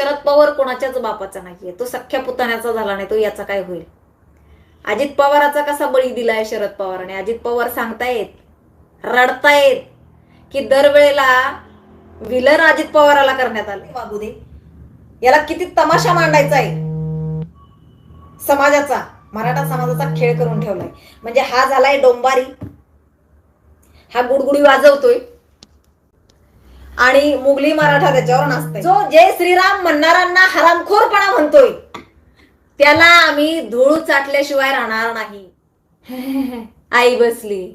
शरद पवार कोणाच्याच बापाचा नाहीये. तो सख्या पुतण्याचा झाला नाही तो याचा काय होईल? अजित पवाराचा कसा बळी दिलाय शरद पवाराने? अजित पवार सांगतायत रडतायत की दरवेळेला विलन अजित पवाराला करण्यात आले. बाबू दे. याला किती तमाशा मांडायचा आहे? समाजाचा मराठा समाजाचा खेळ करून ठेवलाय. म्हणजे हा झालाय डोंबारी. हा गुडगुडी वाजवतोय. आणि मुघली मराठा त्याच्यावर नाचतोय. जो जय श्रीराम म्हणणाऱ्यांना हरामखोरपणा म्हणतोय त्याला आम्ही धूळ चाटल्याशिवाय राहणार नाही. आई बसली.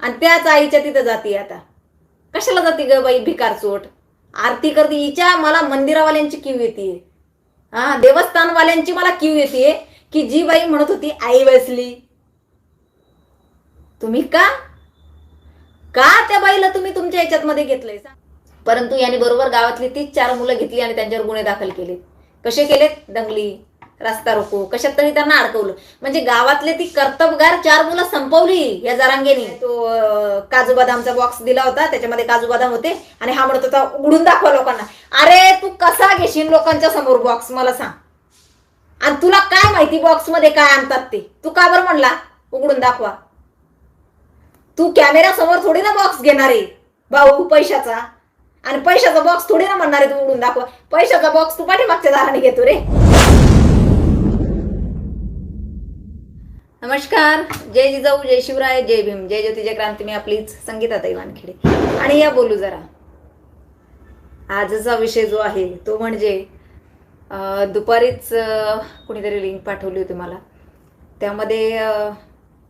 आणि त्याच आईच्या तिथं जाती आता. कशाला जाती ग बाई भिकार चोट? आरती करते हिच्या मला मंदिरावाल्यांची किव येते. हा देवस्थानवाल्यांची मला किव येते की जी बाई म्हणत होती आई बसली. तुम्ही का? का त्या बाईला तुम्ही तुमच्या याच्यात मध्ये घेतलंय? सांग? परंतु यांनी बरोबर गावातली तीच चार मुलं घेतली आणि त्यांच्यावर गुन्हे दाखल केले. कसे केलेत? दंगली रस्ता रोको कशात तरी त्यांना अडकवलं. म्हणजे गावातले ती कर्तबगार चार मुलं संपवली या जरांगेनी. तो काजू बदामचा बॉक्स दिला होता त्याच्यामध्ये काजू बदाम होते आणि हा म्हणत होता उघडून दाखवा लोकांना. अरे तू कसा घेशील लोकांच्या समोर बॉक्स मला सांग. आणि तुला काय माहिती बॉक्समध्ये काय आणतात ते? तू का बरं म्हणला उघडून दाखवा. तू कॅमेरा समोर थोडी ना बॉक्स घेणार आहे भाऊ पैशाचा. आणि पैशाचा बॉक्स थोडी ना म्हणणार आहे तू उडून दाखवा. पैशाचा बॉक्स तू पाठीमागच्या दाराने घेतो रे. नमस्कार. जय जिजाऊ जय शिवराय जय भीम. जय ज्योती जय क्रांती. मी आपलीच संगीताताई वानखेडे. आणि या बोलू जरा. आजचा विषय जो आहे तो म्हणजे दुपारीच कुणीतरी लिंक पाठवली होती मला. त्यामध्ये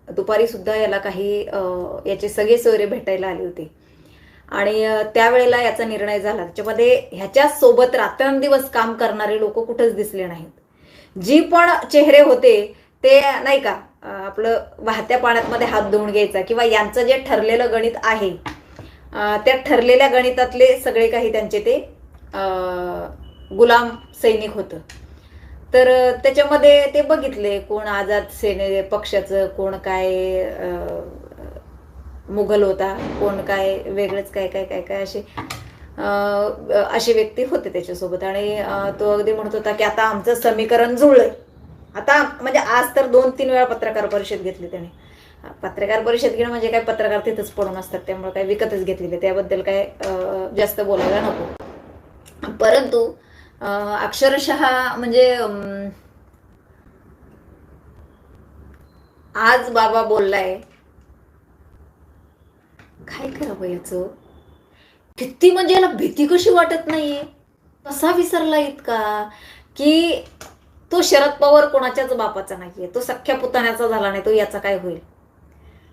दुपारी सुद्धा याला काही याचे सगळे सोयरे भेटायला आले होते. आणि त्यावेळेला याचा निर्णय झाला. त्याच्यामध्ये ह्याच्या सोबत रात्रंदिवस काम करणारे लोक कुठंच दिसले नाहीत. जी पण चेहरे होते ते नाही का आपलं वाहत्या पाण्यात हात धुवून घ्यायचा किंवा यांचं जे ठरलेलं गणित आहे त्या ठरलेल्या गणितातले सगळे काही त्यांचे ते गुलाम सैनिक होतं. तर त्याच्यामध्ये ते बघितले कोण आझाद सेने पक्षाचं कोण काय मुघल होता कोण काय वेगळंच काय काय काय काय असे असे व्यक्ती होते त्याच्यासोबत. आणि तो अगदी म्हणत होता की आता आमचं समीकरण जुळलंय. आता म्हणजे आज तर दोन तीन वेळा पत्रकार परिषद घेतली त्याने. पत्रकार परिषद घेणं म्हणजे काय पत्रकार तिथंच पडून असतात त्यामुळे काय विकतच घेतलेले. त्याबद्दल काय जास्त बोलायला नको. परंतु अक्षरशः म्हणजे आज बाबा बोललाय काय करावं याचं? भीती म्हणजे याला भीती कशी वाटत नाहीये? कसा विसरला इतका की तो शरद पवार कोणाच्याच बापाचा नाहीये. तो सख्या पुतण्याचा झाला नाही तो याचा काय होईल?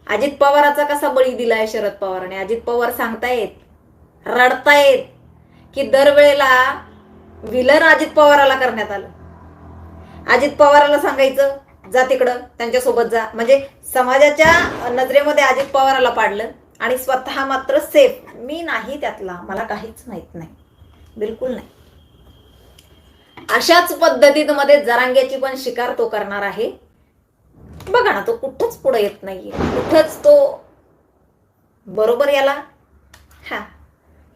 अजित पवाराचा कसा बळी दिलाय शरद पवाराने? अजित पवार सांगतायत रडतायत की दरवेळेला विलन अजित पवाराला करण्यात आलं. अजित पवाराला सांगायचं जा तिकडं त्यांच्यासोबत जा. म्हणजे समाजाच्या नजरेमध्ये अजित पवाराला पाडलं. आणि स्वतः मात्र सेफ मी नाही त्यातला. मला काहीच माहीत नाही. बिलकुल नाही. अशाच पद्धतीत मध्ये जरांग्याची पण शिकार तो करणार आहे. बघा ना तो कुठंच पुढे येत नाहीये. कुठंच तो बरोबर याला हा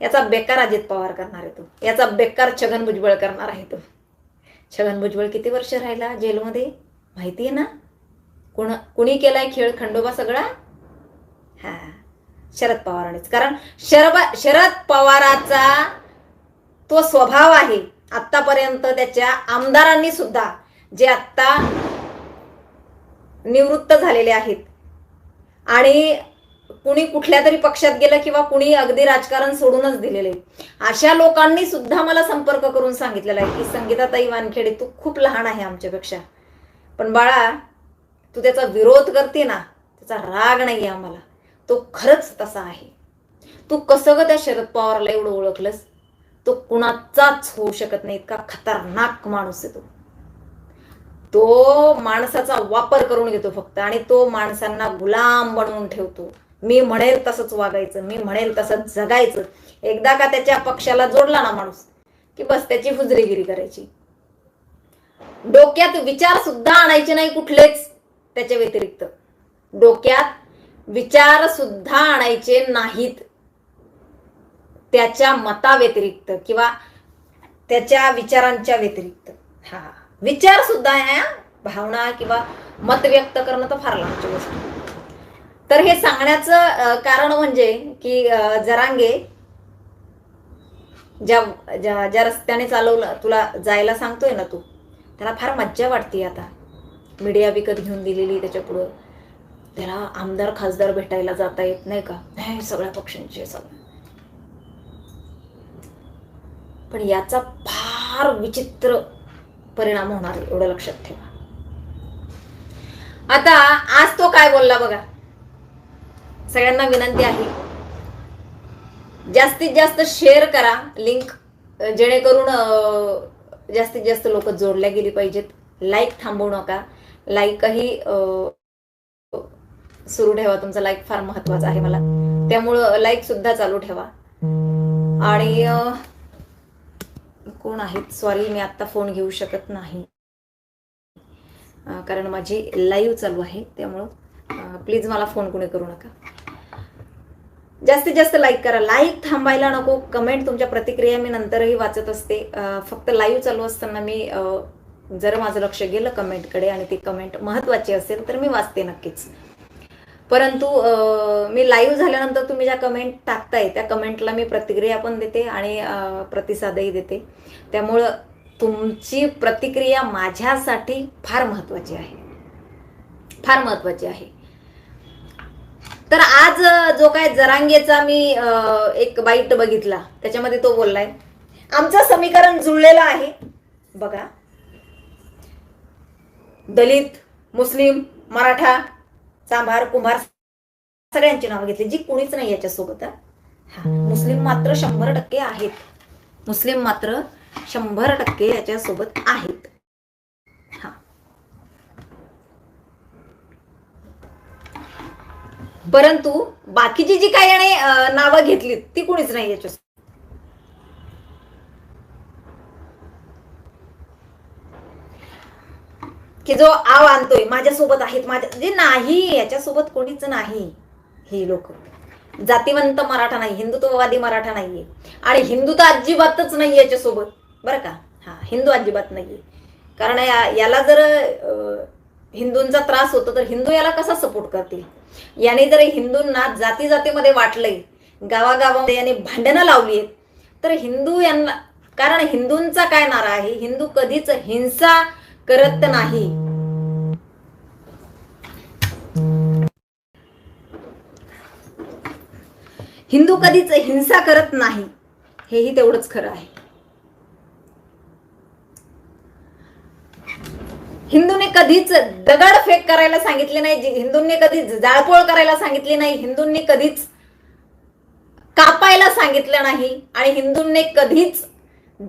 याचा बेकार अजित पवार करणार आहे तो. याचा बेकार छगन भुजबळ करणार आहे तो. छगन भुजबळ किती वर्ष राहिला जेलमध्ये? माहिती आहे ना? कोण कुणी केलाय खेळ खंडोबा सगळा? हा. शरद पवारांनीच. कारण शरद शरद पवाराचा तो स्वभाव आहे. आतापर्यंत त्याच्या आमदारांनी सुद्धा जे आत्ता निवृत्त झालेले आहेत. आणि कुणी कुठल्या तरी पक्षात गेलं किंवा कुणी अगदी राजकारण सोडूनच दिलेले अशा लोकांनी सुद्धा मला संपर्क करून सांगितलेला आहे की संगीताताई वानखेडे तू खूप लहान आहे आमच्यापेक्षा. पण बाळा तू त्याचा विरोध करते ना त्याचा राग नाही आम्हाला. तो खरंच तसा आहे. तू कसं ग त्या शरद पवारला एवढं ओळखलंस? तो कुणाचाच होऊ शकत नाही इतका खतरनाक माणूस आहे तो. तो माणसाचा वापर करून घेतो फक्त आणि तो माणसांना गुलाम बनवून ठेवतो. मी म्हणेल तसंच वागायचं मी म्हणेल तसंच जगायचं. एकदा का त्याच्या पक्षाला जोडला ना माणूस की बस त्याची हुजरीगिरी करायची. डोक्यात विचार सुद्धा आणायचे नाही कुठलेच त्याच्या व्यतिरिक्त. डोक्यात विचार सुद्धा आणायचे नाहीत. त्याच्या मताव्यतिरिक्त किंवा त्याच्या विचारांच्या व्यतिरिक्त. हा. विचार सुद्धा या भावना किंवा मत व्यक्त करणं तर फार लांबची गोष्ट. तर हे सांगण्याचं कारण म्हणजे की जरांगे ज्या ज्या ज्या रस्त्याने चालवलं तुला जायला सांगतोय ना तू? त्याला फार मज्जा वाटते आता. मीडिया विकत घेऊन दिलेली त्याच्या पुढं. त्याला आमदार खासदार भेटायला जाता येत नाही का? नाही सगळ्या पक्षांचे सगळं पण याचा फार विचित्र परिणाम होणार एवढं लक्षात ठेवा. आता आज तो काय बोलला बघा? सगळ्यांना विनंती आहे. जास्तीत जास्त शेअर करा. लिंक जेणेकरून जास्तीत जास्त लोक जोडल्या गेली पाहिजेत. लाईक थांबवू नका. लाईकही सुरू ठेवा. तुमचा लाईक फार महत्त्वाचा आहे मला. त्यामुळं लाईक सुद्धा चालू ठेवा. आणि कोण आहेत? सॉरी मी आत्ता फोन घेऊ शकत नाही. कारण माझी लाईव्ह चालू आहे. त्यामुळं प्लीज मला फोन कुणी करू नका. जास्तीत जास्त लाईक करा. लाईक थांबायला नको. कमेंट तुमच्या प्रतिक्रिया मी नंतरही वाचत असते. फक्त लाईव्ह चालू असताना मी जर माझं लक्ष गेलं कमेंटकडे आणि ती कमेंट महत्वाची असेल तर मी वाचते नक्कीच. परंतु मी लाईव्ह झाल्यानंतर तुम्ही ज्या कमेंट टाकताय त्या कमेंटला मी प्रतिक्रिया पण देते आणि प्रतिसादही देते. त्यामुळं तुमची प्रतिक्रिया माझ्यासाठी फार महत्वाची आहे. फार महत्वाची आहे. तर आज जो काय जरांगेचा मी एक बाईट बघितला त्याच्यामध्ये तो बोललाय आमचं समीकरण जुळलेलं आहे. बघा. दलित मुस्लिम मराठा चांभार कुंभार सगळ्यांची नावं घेतली जी कुणीच नाही याच्यासोबत मुस्लिम मात्र शंभर टक्के आहेत. मुस्लिम मात्र शंभर टक्के याच्यासोबत आहेत. हा. परंतु बाकीची जी काही नावं घेतलीत ती कुणीच नाही याच्या की जो आव आणतोय माझ्यासोबत आहेत माझ्या जे नाही याच्यासोबत कोणीच नाही. ही लोक. जातीवंत मराठा नाही हिंदुत्ववादी मराठा नाहीये. आणि हिंदू तर अजिबातच नाही याच्यासोबत. बरं का? हा हिंदू अजिबात नाहीये. कारण या- याला जर हिंदूंचा त्रास होतो तर हिंदू याला कसा सपोर्ट करतील? याने जर हिंदूंना जाती जातीमध्ये वाटलंय गावागावामध्ये याने भांडणं लावली आहेत तर हिंदू यांना कारण हिंदूंचा काय नारा आहे? हिंदू कधीच हिंसा करत नाही. हिंदू कधीच हिंसा करत नाही. हेही तेवढंच खरं आहे. हिंदूने कधीच दगडफेक करायला सांगितले नाही हिंदूंनी कधीच जाळपोळ करायला सांगितली नाही हिंदूंनी कधीच कापायला सांगितलं नाही आणि हिंदूंनी कधीच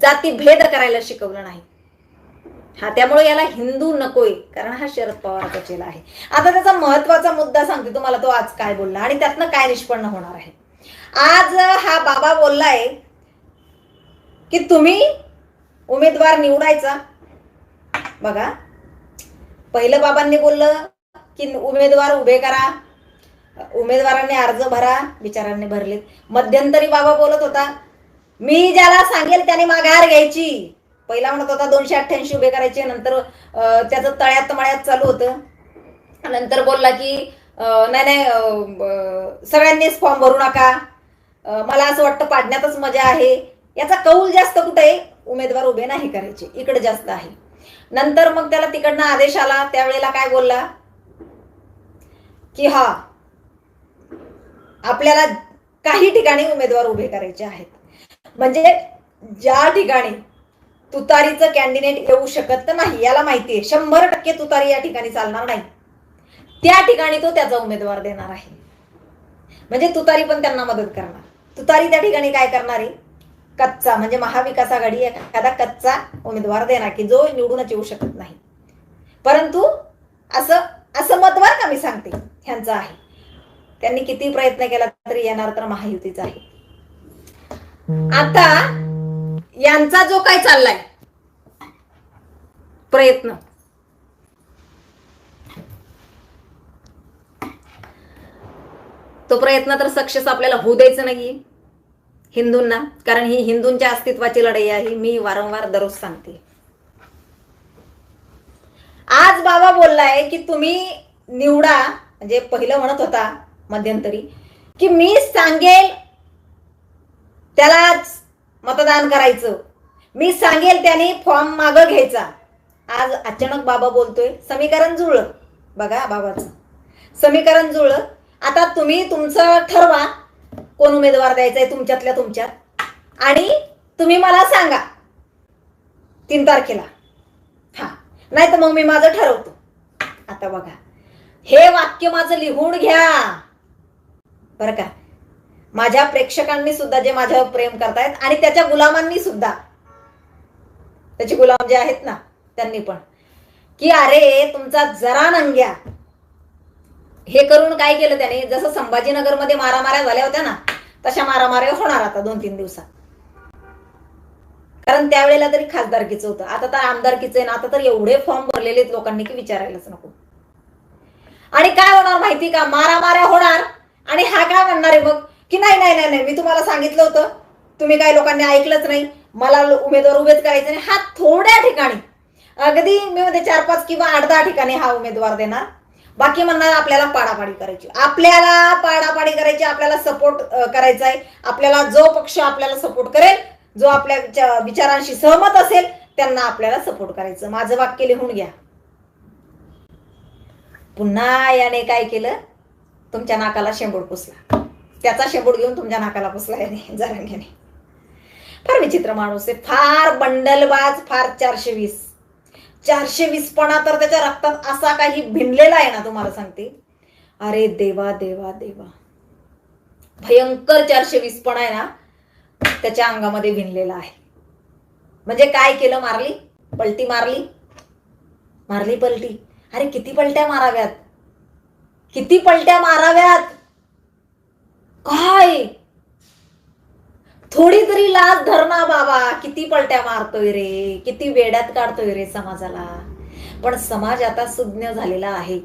जातीभेद करायला शिकवलं नाही. हा त्यामुळे याला हिंदू नकोय कारण हा शरद पवार चेला आहे. आता त्याचा महत्त्वाचा मुद्दा सांगते तुम्हाला तो आज काय बोलला आणि त्यातनं काय निष्पन्न होणार आहे. आज हा बाबा बोललाय की तुम्ही उमेदवार निवडायचा. बघा पहिलं बाबांनी बोललं की उमेदवार उभे करा उमेदवारांनी अर्ज भरा विचारांनी भरलेत. मध्यंतरी बाबा बोलत होता मी ज्याला सांगेल त्याने माघार घ्यायची. पहिला म्हणत होता दोनशे अठ्ठ्याऐंशी उभे करायचे नंतर त्याचं तळ्यात मळ्यात चालू होतं. नंतर बोलला की नाही नाही सगळ्यांनीच फॉर्म भरू नका. मला असं वाटतं पाडण्यातच मजा आहे. याचा कौल जास्त कुठे? आहे उमेदवार उभे नाही करायचे. इकडे जास्त आहे. नंतर मग त्याला तिकडनं आदेश आला. त्यावेळेला काय बोलला? की हा आपल्याला काही ठिकाणी उमेदवार उभे करायचे आहेत. म्हणजे ज्या ठिकाणी तुतारीचं कॅन्डिडेट येऊ शकत नाही याला माहिती आहे. शंभर टक्के तुतारी या ठिकाणी चालणार नाही. त्या ठिकाणी तो त्याचा उमेदवार देणार आहे. म्हणजे तुतारी पण त्यांना मदत करणार. तुतारी त्या ठिकाणी काय करणार आहे? कच्चा म्हणजे महाविकास आघाडी एखादा कच्चा उमेदवार देणार की जो निवडूनच येऊ शकत नाही. परंतु असं असं मतवार का मी सांगते ह्यांचं आहे. त्यांनी किती प्रयत्न केला तरी येणार तर महायुतीचा आहे. आता यांचा जो काय चाललाय? प्रयत्न. तो प्रयत्न तर सक्सेस आपल्याला होऊ द्यायचं नाही हिंदूंना कारण ही हिंदूंच्या अस्तित्वाची लढाई आहे. मी वारंवार दररोज सांगते. आज बाबा बोललाय की तुम्ही निवडा म्हणजे पहिलं म्हणत होता मध्यंतरी की मी सांगेल त्याला मतदान करायचं. मी सांगेल त्याने फॉर्म मागं घ्यायचा. आज अचानक बाबा बोलतोय समीकरण जुळलं. बघा बाबाचं. समीकरण जुळलं. आता तुम्ही तुमचं ठरवा कोण उमेदवार द्यायचा आहे तुमच्यातल्या तुमच्यात. आणि तुम्ही मला सांगा. तीन तारखेला. हा. नाही तर मग मी माझं ठरवतो. आता बघा. हे वाक्य माझं लिहून घ्या. बरं का? माझ्या प्रेक्षकांनी सुद्धा जे माझ्यावर प्रेम करतायत आणि त्याच्या गुलामांनी सुद्धा. त्याचे गुलाम जे आहेत ना त्यांनी पण. की अरे तुमचा जरा नंग्या. हे करून काय केलं त्याने? जसं संभाजीनगरमध्ये मारामाऱ्या झाल्या होत्या ना तशा मारामाऱ्या होणार आता दोन तीन दिवसात. कारण त्यावेळेला तरी खासदारकीचं होतं. आता तर आमदारकीचं आहे ना आता तर एवढे फॉर्म भरलेले आहेत लोकांनी की विचारायलाच नको. आणि काय होणार माहिती का? मारामाऱ्या होणार आणि हा काय म्हणणार आहे मग की नाही नाही नाही नाही मी तुम्हाला सांगितलं होतं. तुम्ही काही लोकांनी ऐकलंच नाही. मला उमेदवार उभेच करायचे नाही हा थोड्या ठिकाणी अगदी मी मध्ये चार पाच किंवा आठ दहा ठिकाणी हा उमेदवार देणार. बाकी म्हणणार आपल्याला पाडापाडी करायची. आपल्याला पाडापाडी करायची आपल्याला सपोर्ट करायचा आहे. आपल्याला जो पक्ष आपल्याला सपोर्ट करेल जो आपल्या विचारांशी सहमत असेल त्यांना आपल्याला सपोर्ट करायचं. माझं वाक्य लिहून घ्या. पुन्हा याने काय केलं? तुमच्या नाकाला शेंबूड पुसला. त्याचा शेंबूड घेऊन तुमच्या नाकाला पुसला याने जरांग्याने फार विचित्र माणूस आहे. फार बंडलबाज फार चारशे वीस चारशे वीसपणा तर त्याच्या रक्तात असा काही भिनलेला आहे ना तुम्हाला सांगते. अरे देवा देवा देवा. भयंकर चारशे वीसपणा आहे ना त्याच्या अंगामध्ये भिनलेला आहे. म्हणजे काय केलं मारली? पलटी मारली? मारली पलटी. अरे किती पलट्या माराव्यात? किती पलट्या माराव्यात? काय? थोडी तरी लाज धरणा बाबा. किती पलट्या मारतोय रे. किती वेड्यात काढतोय रे समाजाला. पण समाज आता सुज्ञ झालेला आहे.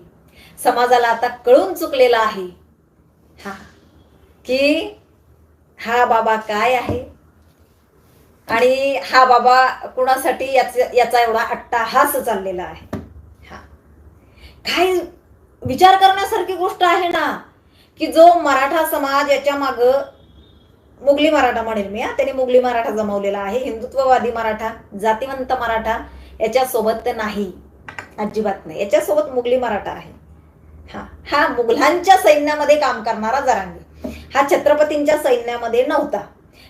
समाजाला आता कळून चुकलेला आहे. हा. की हा बाबा काय आहे? आणि हा बाबा कुणासाठी याचा याचा एवढा अट्टाहास चाललेला आहे? हा. काय विचार करण्यासारखी गोष्ट आहे ना. की जो मराठा समाज याच्या माग मुघली मराठा म्हणेल मी त्याने मुघली मराठा जमवलेला आहे. हिंदुत्ववादी मराठा जातीवंत मराठा याच्यासोबत नाही. अजिबात नाही. याच्यासोबत मुघली मराठा आहे. हा. हा मुघलांच्या सैन्यामध्ये काम करणारा जरांगी. हा छत्रपतींच्या सैन्यामध्ये नव्हता.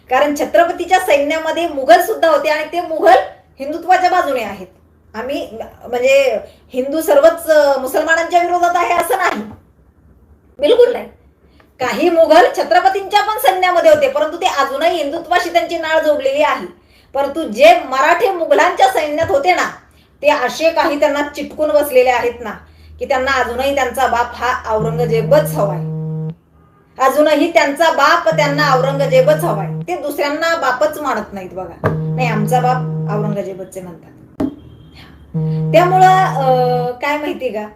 कारण छत्रपतीच्या सैन्यामध्ये मुघल सुद्धा होते आणि ते मुघल हिंदुत्वाच्या बाजूने आहेत. आम्ही म्हणजे हिंदू सर्वच मुसलमानांच्या विरोधात आहे असं नाही. बिलकुल नाही. काही मुघल छत्रपतींच्या पण सैन्यामध्ये होते परंतु ते अजूनही हिंदुत्वाशी त्यांची नाळ जोडलेली आहे. परंतु जे मराठे मुघलांच्या सैन्यात होते ना ते असे काही त्यांना चिटकून बसलेले आहेत ना की त्यांना अजूनही त्यांचा बाप हा औरंगजेबच हवाय. अजूनही त्यांचा बाप त्यांना औरंगजेबच हवाय. ते दुसऱ्यांना बापच मानत नाहीत बघा. नाही आमचा बाप औरंगजेबचे म्हणतात. त्यामुळं काय माहिती का?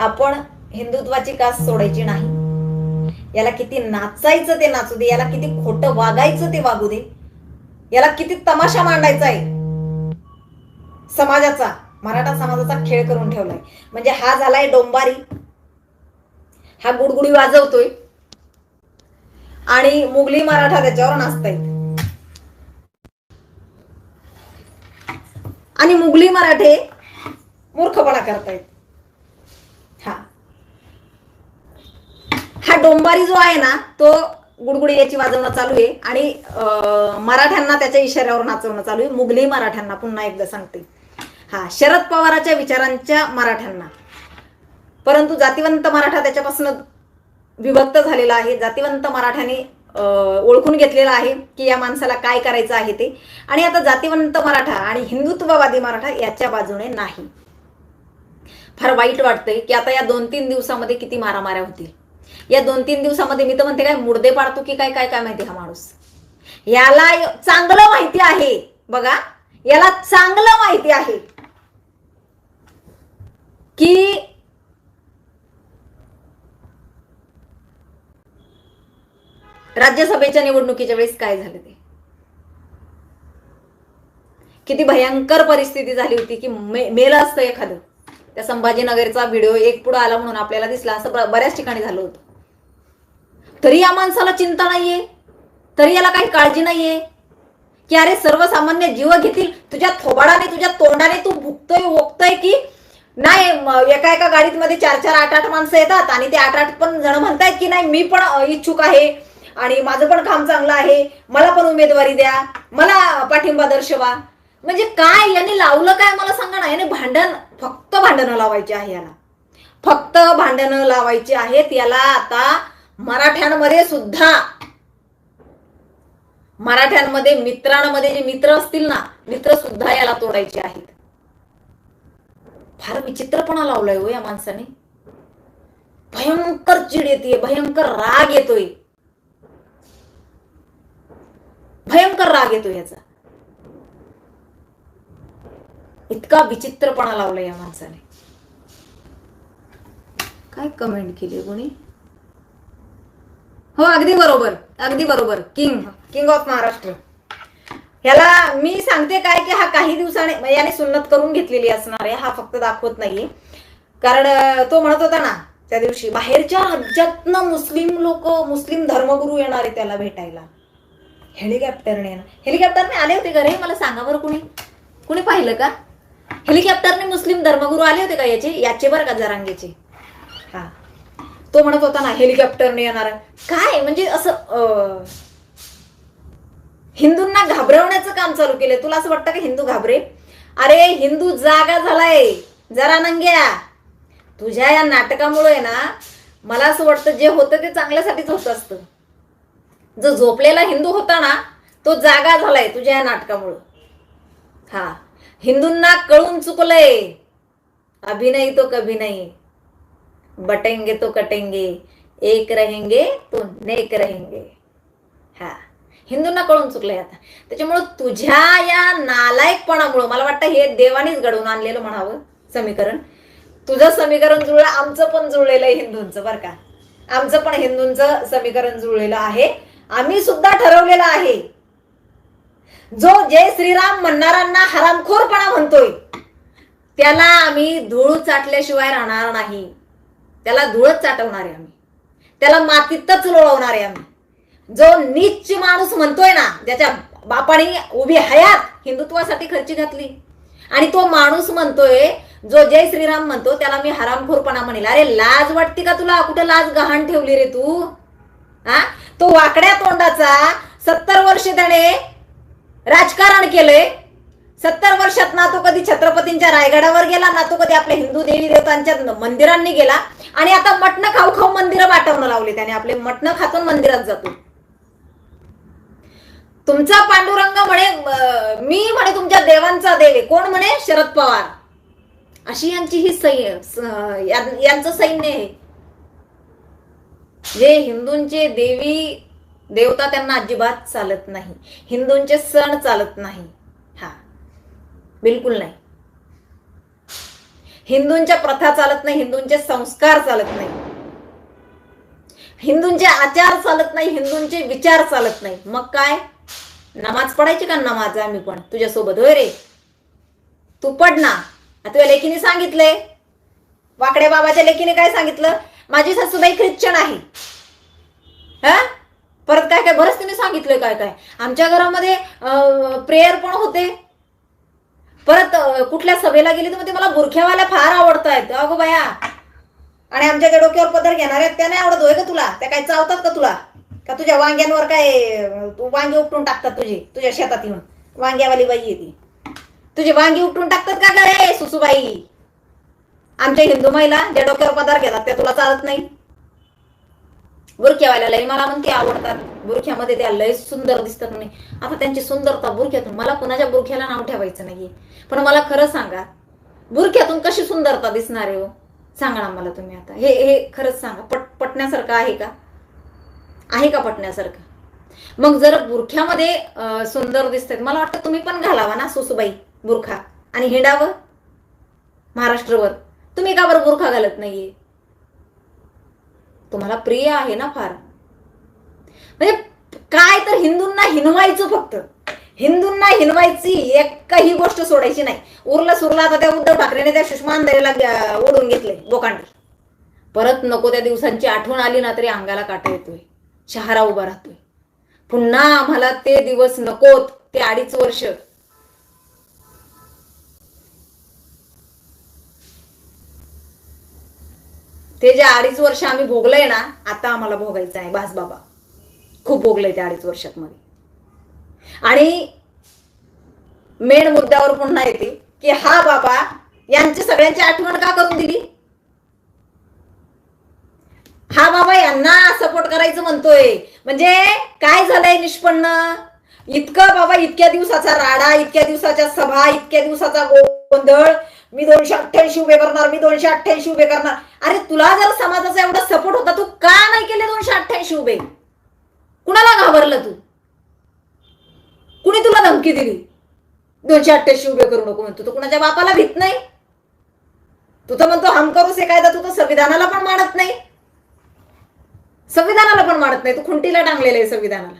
आपण हिंदुत्वाची कास सोडायची नाही. याला किती नाचायचं ते नाचू दे याला किती खोटं वागायचं ते वागू दे याला किती तमाशा मांडायचा आहे समाजाचा मराठा समाजाचा खेळ करून ठेवलाय. म्हणजे हा झालाय डोंबारी. हा गुडगुडी वाजवतोय. आणि मुघली मराठा त्याच्यावर नाचतायत. आणि मुघली मराठे मूर्खपणा करतायत. हा. हा डोंबारी जो आहे ना तो गुडगुडी याची वाजवणं चालू आहे. आणि अं, मराठ्यांना त्याच्या इशाऱ्यावर नाचवणं चालू आहे. मुघली मराठ्यांना पुन्हा एकदा सांगते. हा शरद पवाराच्या विचारांच्या मराठ्यांना. परंतु जातिवंत मराठा त्याच्यापासून विभक्त झालेला आहे. जातिवंत मराठ्यांनी ओळखून घेतलेलं आहे की या माणसाला काय करायचं आहे ते. आणि आता जातिवंत मराठा आणि हिंदुत्ववादी मराठा याच्या बाजूने नाही. फार वाईट वाटतंय की आता या दोन तीन दिवसामध्ये किती मारामाऱ्या होतील. या दोन तीन दिवसामध्ये मी तर म्हणते काय मुर्दे पाडतो की काय काय काय माहिती हा माणूस? याला चांगलं माहिती आहे. बघा याला चांगलं माहिती आहे. की राज्यसभेच्या निवडणुकीच्या वेळेस काय झालं ते? किती भयंकर परिस्थिती झाली होती की मे मेलं असतं एखादं. त्या संभाजीनगरचा व्हिडिओ एक पुढं आला म्हणून आपल्याला दिसला असं बऱ्याच ठिकाणी झालं होतं. तरी या माणसाला चिंता नाहीये? तरी याला काही काळजी नाहीये? की अरे सर्वसामान्य जीव घेतील तुझ्या थोबाडाने तुझ्या तोंडाने तू भुकतोय ओकतोय की नाही एका एका गाडीत मध्ये चार चार आठ आठ माणसं येतात आणि ते आठ आठ पण जण म्हणतायत की नाही मी पण इच्छुक आहे आणि माझं पण काम चांगलं आहे मला पण उमेदवारी द्या मला पाठिंबा दर्शवा. म्हणजे काय याने लावलं काय मला सांगा ना याने भांडण फक्त भांडणं लावायची आहे याला. फक्त भांडणं लावायची आहेत याला आता मराठ्यांमध्ये सुद्धा मराठ्यांमध्ये मित्रांमध्ये जे मित्र असतील ना मित्र सुद्धा याला तोडायचे आहेत. फार विचित्रपणा लावलाय हो या माणसाने. भयंकर चिड येते भयंकर राग येतोय. भयंकर राग येतो याचा. इतका विचित्रपणा लावलाय या माणसाने. काय कमेंट केली कोणी हो अगदी बरोबर. अगदी बरोबर. किंग किंग ऑफ महाराष्ट्र ह्याला मी सांगते काय की हा काही दिवसाने म्हणजे याने सुन्नत करून घेतलेली असणार आहे. हा फक्त दाखवत नाही कारण तो म्हणत होता ना त्या दिवशी बाहेरच्या राज्यातनं मुस्लिम लोक मुस्लिम धर्मगुरू येणार आहे त्याला भेटायला. हेलिकॉप्टरने हेलिकॉप्टरने आले होते का रे? मला सांगा बरं कुणी. कुणी पाहिलं का? हेलिकॉप्टरने मुस्लिम धर्मगुरू आले होते का याचे? याचे बरं का जरांगेचे? तो म्हणत होता ना हेलिकॉप्टरने येणार काय? म्हणजे असं हिंदूंना घाबरवण्याचं काम चालू केलंय. तुला असं वाटतं का हिंदू घाबरे? अरे हिंदू जागा झालाय. जरा नंग्या तुझ्या या नाटकामुळे ना मला असं वाटतं जे होतं ते चांगल्यासाठीच होत असतं. जो झोपलेला हिंदू होता ना तो जागा झालाय तुझ्या या नाटकामुळं. हा. हिंदूंना कळून चुकलंय. अभिनय तो कभी नाही. बटेंगे तो कटेंगे एक रहेंगे तो नेक रहेंगे. हा. हिंदूंना कळून चुकलंय आता. त्याच्यामुळं तुझ्या या नालायकपणामुळं मला वाटतं हे देवानीच घडवून आणलेलं म्हणावं समीकरण. तुझं समीकरण जुळलं आमचं पण जुळलेलं आहे हिंदूंचं बरं का. आमचं पण हिंदूंचं समीकरण जुळलेलं आहे. आम्ही सुद्धा ठरवलेलं आहे. जो जय श्रीराम म्हणणाऱ्यांना हरामखोरपणा म्हणतोय त्याला आम्ही धूळ चाटल्याशिवाय राहणार नाही. त्याला धुळत चाटवणार आहे आम्ही. त्याला मातीतच लोळवणार आहे आम्ही. जो नीच माणूस म्हणतोय ना ज्याच्या बापाने उभी हयात हिंदुत्वासाठी खर्ची घातली. आणि तो माणूस म्हणतोय जो जय श्रीराम म्हणतो त्याला मी हरामखोरपणा म्हणेल. अरे लाज वाटते का तुला? कुठं लाज गहाण ठेवली रे तू? हा तो वाकड्या तोंडाचा सत्तर वर्ष त्याने राजकारण केलंय. सत्तर वर्षात ना तो कधी छत्रपतींच्या रायगडावर गेला ना तो कधी आपल्या हिंदू देवी देवतांच्या मंदिरांनी गेला. आणि आता मटणं खाऊ खाऊ मंदिरं वाटवणं लावले त्याने आपले मटणं खातून मंदिरात जातो. तुमचा पांडुरंग म्हणे मी म्हणे तुमच्या देवांचा देव आहे. कोण म्हणे? शरद पवार. अशी यांची ही सैन्य यांचं सैन्य आहे. जे हिंदूंचे देवी देवता त्यांना अजिबात चालत नाही. हिंदूंचे सण चालत नाही. बिलकुल नाही. हिंदूंच्या प्रथा चालत नाही हिंदूंचे संस्कार चालत नाही. हिंदूंचे आचार चालत नाही हिंदूंचे विचार चालत नाही. मग काय? नमाज पडायची का नमाज आम्ही पण? तुझ्यासोबत होय रे. तू पड ना. आता तुझ्या लेकीने सांगितले. वाकडे बाबाच्या लेखीने काय सांगितलं? माझी सासूबाई ख्रिश्चन आहे. हा? परत काय काय? बरंच तिने सांगितलं काय काय? आमच्या घरामध्ये प्रेयर पण होते. कुठल्या सभेला गेली तर मग ते मला बुरख्यावाल्या फार आवडतायत. अगो बाया. आणि आमच्या डोक्यावर पदर घेणार आहेत त्या नाही आवडत होय का तुला. त्या काय चावतात का तुला? का तुझ्या वांग्यांवर काय तू वांगी उपटून टाकतात तुझे तुझ्या शेतात येऊन. वांग्यावाली बाई येते तुझी वांगी उपटून टाकतात का रे सुसूबाई? आमच्या हिंदू महिला ज्या डोक्यावर पदार घेतात त्या तुला चालत नाही बुरख्यावायला लय मला म्हणते आवडतात. बुरख्यामध्ये त्या लय सुंदर दिसतात म्हणे. आता त्यांची सुंदरता बुरख्यातून मला कुणाच्या बुरख्याला नाव ठेवायचं नाहीये. पण मला खरं सांगा बुरख्यातून कशी सुंदरता दिसणार आहे हो? सांगा ना मला तुम्ही आता. हे हे खरंच सांगा. पट पटण्यासारखं आहे का? आहे का पटण्यासारखं? मग जर बुरख्यामध्ये सुंदर दिसतात मला वाटतं तुम्ही पण घालावा ना सुसूबाई बुरखा. आणि हिंडावं? महाराष्ट्रवर. तुम्ही का बरं बुरखा घालत नाहीये? तुम्हाला प्रिय आहे ना फार. म्हणजे काय तर हिंदूंना हिनवायचं फक्त. हिंदूंना हिनवायची एकही गोष्ट सोडायची नाही. उरला सुरला आता त्या उद्धव ठाकरेने त्या सुषमा ओढून घेतले बोकांडी परत नको त्या दिवसांची आठवण आली ना तरी अंगाला काटा येतोय. शहारा उभा राहतोय. पुन्हा आम्हाला ते दिवस नकोत ते अडीच वर्ष. ते जे अडीच वर्ष आम्ही भोगलंय ना आता आम्हाला भोगायचं आहे. बास बाबा. खूप भोगलंय त्या अडीच वर्षात मध्ये आणि मेन मुद्द्यावर पुन्हा येते की हा बाबा यांची सगळ्यांची आठवण का करून दिली? हा बाबा यांना सपोर्ट करायचं म्हणतोय. म्हणजे काय झालंय निष्पन्न? इतकं बाबा इतक्या दिवसाचा राडा इतक्या दिवसाच्या सभा इतक्या दिवसाचा गोंधळ मी दोनशे अठ्ठ्याऐंशी उभे करणार मी दोनशे अठ्ठ्याऐंशी उभे करणार. अरे तुला जर समाजाचा एवढा सपोर्ट होता तू का नाही केले दोनशे अठ्ठ्याऐंशी उभे? कुणाला घाबरलं तू? कुणी तुला धमकी दिली? दोनशे अठ्ठ्याऐंशी उभे करू नको म्हणतो. तू कुणाच्या बापाला भीत नाही? तू तर म्हणतो हम करूस हे कायदा तू तर संविधानाला पण मानत नाही. संविधानाला पण मानत नाही. तू खुंटीला टांगलेलं आहे संविधानाला.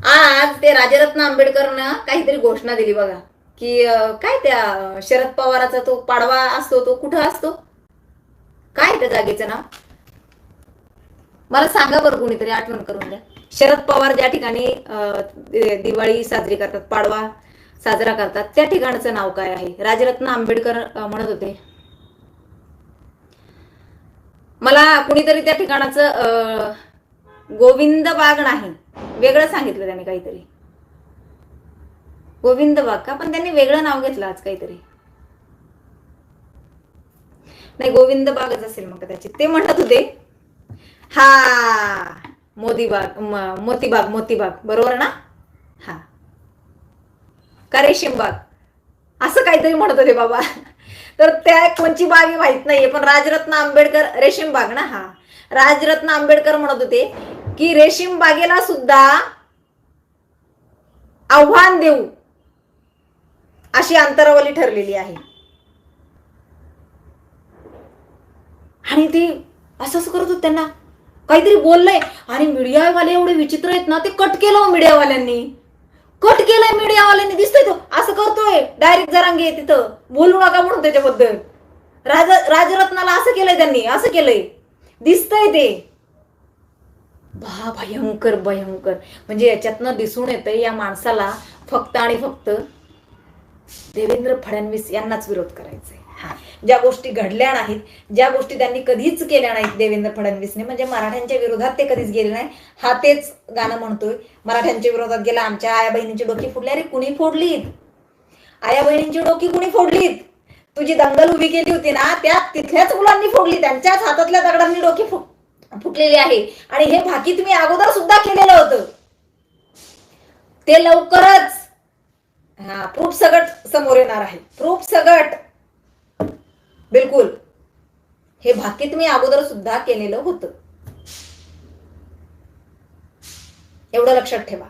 आज ते राजरत्न आंबेडकरनं काहीतरी घोषणा दिली बघा. की काय त्या शरद पवाराचा तो पाडवा असतो तो कुठं असतो? काय त्या जागेचं नाव? मला सांगा बरं कोणीतरी आठवण करून द्या. शरद पवार ज्या ठिकाणी दिवाळी साजरी करतात पाडवा साजरा करतात त्या ठिकाणचं नाव काय आहे? राजरत्न आंबेडकर म्हणत होते. मला कुणीतरी त्या ठिकाणाचं गोविंद बाग नाही. वेगळं सांगितलं त्याने काहीतरी. गोविंद बाग का पण त्यांनी वेगळं नाव घेतलं आज काहीतरी. नाही गोविंद बागच असेल मग त्याचे ते म्हणत होते हा मोदीबाग मोतीबाग मोतीबाग बरोबर ना? हा. का बाग. असं काहीतरी म्हणत होते बाबा. तर त्या कोणची बाग आहे माहीत नाहीये पण राजरत्न आंबेडकर रेशीम बाग ना हा. राजरत्न आंबेडकर म्हणत होते की रेशीम बागेला सुद्धा आव्हान देऊ अशी अंतरावली ठरलेली आहे. आणि ते असं करत होत त्यांना. काहीतरी बोललंय. आणि मीडियावाले एवढे विचित्र आहेत ना ते कट केलं हो मीडियावाल्यांनी. कट केलंय मीडियावाल्यांनी दिसतोय तो. असं करतोय. डायरेक्ट जरांगे तिथं. बोलू नका म्हणून त्याच्याबद्दल. राज राजरत्नाला असं केलंय त्यांनी. असं केलंय. दिसतंय ते. भा भयंकर. भयंकर म्हणजे याच्यातनं दिसून येतंय या माणसाला फक्त आणि फक्त देवेंद्र फडणवीस यांनाच विरोध करायचा आहे हा. ज्या गोष्टी घडल्या नाहीत ज्या गोष्टी त्यांनी कधीच केल्या नाहीत देवेंद्र फडणवीसने म्हणजे मराठ्यांच्या विरोधात ते कधीच गेले नाही. हा तेच गाणं म्हणतोय. मराठ्यांच्या विरोधात गेला आमच्या आया बहिणींची डोकी फोडली. अरे कुणी फोडलीत? आया बहिणींची डोकी कुणी फोडलीत? तुझी दंगल उभी केली होती ना त्या तिथल्याच मुलांनी फोडली. त्यांच्याच हातातल्या दगडांनी डोकी फु- फुटलेली आहे. आणि हे भाकीत मी अगोदर सुद्धा केलेलं होतं. ते लवकरच हा प्रूफ सगट समोर येणार आहे. प्रूफ सगट. बिलकुल. हे भाकीत मी अगोदर सुद्धा केलेलं होतं. एवढं लक्षात ठेवा.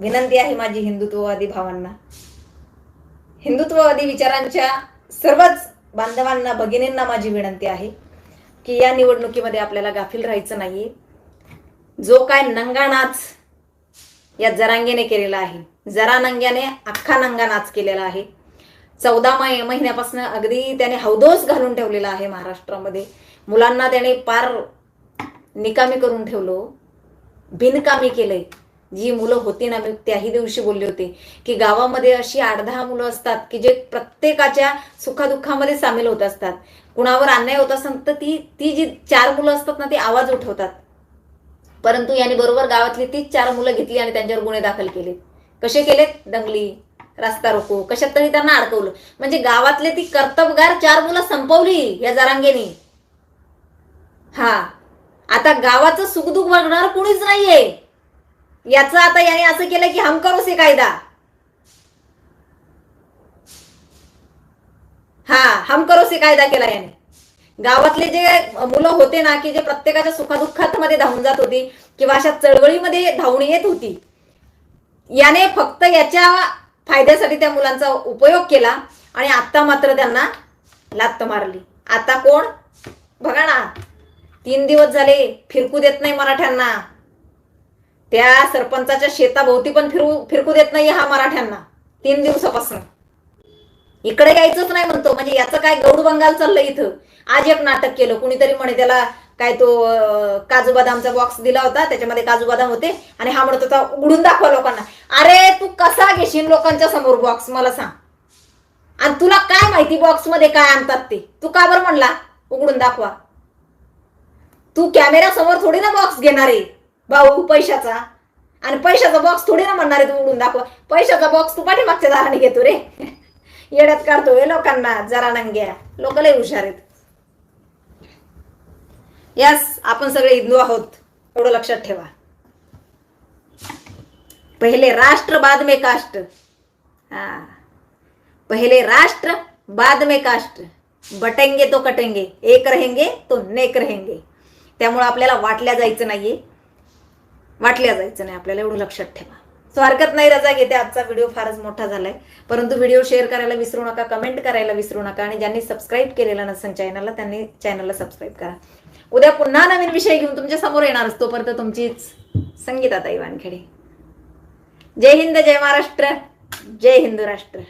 विनंती आहे माझी हिंदुत्ववादी भावांना. हिंदुत्ववादी विचारांच्या सर्वच बांधवांना भगिनींना माझी विनंती आहे की या निवडणुकीमध्ये आपल्याला गाफील राहायचं नाहीये. जो काय नंगा नाच या जरांगेने केलेला आहे जरा नंग्याने अख्खा नंगा नाच केलेला आहे. चौदा मै महिन्यापासून अगदी त्याने हौदोस घालून ठेवलेला आहे महाराष्ट्रामध्ये. मुलांना त्याने पार निकामी करून ठेवलो बिनकामी केलंय. जी मुलं होती ना मी त्याही दिवशी बोलले होते की गावामध्ये अशी आठ दहा मुलं असतात की जे प्रत्येकाच्या सुखादुःखामध्ये सामील होत असतात. कुणावर अन्याय होत असतात तर ती ती जी चार मुलं असतात ना ती आवाज उठवतात. परंतु यांनी बरोबर गावातली तीच चार मुलं घेतली आणि त्यांच्यावर गुन्हे दाखल केले. कसे केलेत? दंगली रस्ता रोको कशात तरी त्यांना अडकवलं. म्हणजे गावातले ती कर्तबगार चार मुलं संपवली या जरांगेनी. हा. आता गावाचं सुखदुःख बघणार कुणीच नाहीये. याचं आता याने असं केलं की हम से कायदा. हा हम से कायदा केला याने. गावातले जे मुलं होते ना की जे प्रत्येकाच्या सुखादुःखात मध्ये धावून जात होती किंवा अशा चळवळीमध्ये धावून येत होती याने फक्त याच्या फायद्यासाठी त्या मुलांचा उपयोग केला आणि आता मात्र त्यांना लात्त मारली. आता कोण? बघा ना. तीन दिवस झाले फिरकू देत नाही मराठ्यांना. त्या सरपंचाच्या शेताभोवती पण फिरू फिरकू देत नाही हा मराठ्यांना. तीन दिवसापासून. इकडे यायचंच नाही म्हणतो. म्हणजे याचं काय गौड बंगाल चाललं इथं. आज एक नाटक केलं. कुणीतरी म्हणे त्याला काय तो काजू बदामचा बॉक्स दिला होता. त्याच्यामध्ये काजू बदाम होते. आणि हा म्हणत होता उघडून दाखवा लोकांना. अरे तू कसा घेशील लोकांच्या समोर बॉक्स मला सांग. आणि तुला काय माहिती बॉक्समध्ये काय आणतात ते? तू का बरं म्हणला? उघडून दाखवा. तू कॅमेरा समोर थोडी ना बॉक्स घेणार आहे. भाऊ पैशाचा. आणि पैशाचा बॉक्स थोडी ना म्हणणार आहे तू उडून दाखवा. पैशाचा बॉक्स तू पाठीमागच्या दाराने घेतो रे. येड्यात काढतोय लोकांना जरा नंग्या. लोक लय हुशार आहेत. यस आपण सगळे हिंदू आहोत. एवढं लक्षात ठेवा. पहिले राष्ट्र बाद में काष्ट. हा. पहिले राष्ट्र बाद में काष्ट. बटेंगे तो कटेंगे. एक रहेंगे तो नेक रहेंगे. त्यामुळे आपल्याला वाटल्या जायचं नाहीये. वाटल्या जायचं नाही. आपल्याला एवढं लक्षात ठेवा. सो हरकत नाही रजा घेते. आजचा व्हिडिओ फारच मोठा झालाय. परंतु व्हिडिओ शेअर करायला विसरू नका कमेंट करायला विसरू नका. आणि ज्यांनी सबस्क्राईब केलेला नसेल चॅनलला त्यांनी चॅनलला सबस्क्राईब करा. उद्या पुन्हा नवीन विषय घेऊन तुमच्यासमोर येणारच. तोपर्यंत तुमचीच संगीताताई वानखेडे. जय हिंद जय महाराष्ट्र. जय हिंदू राष्ट्र.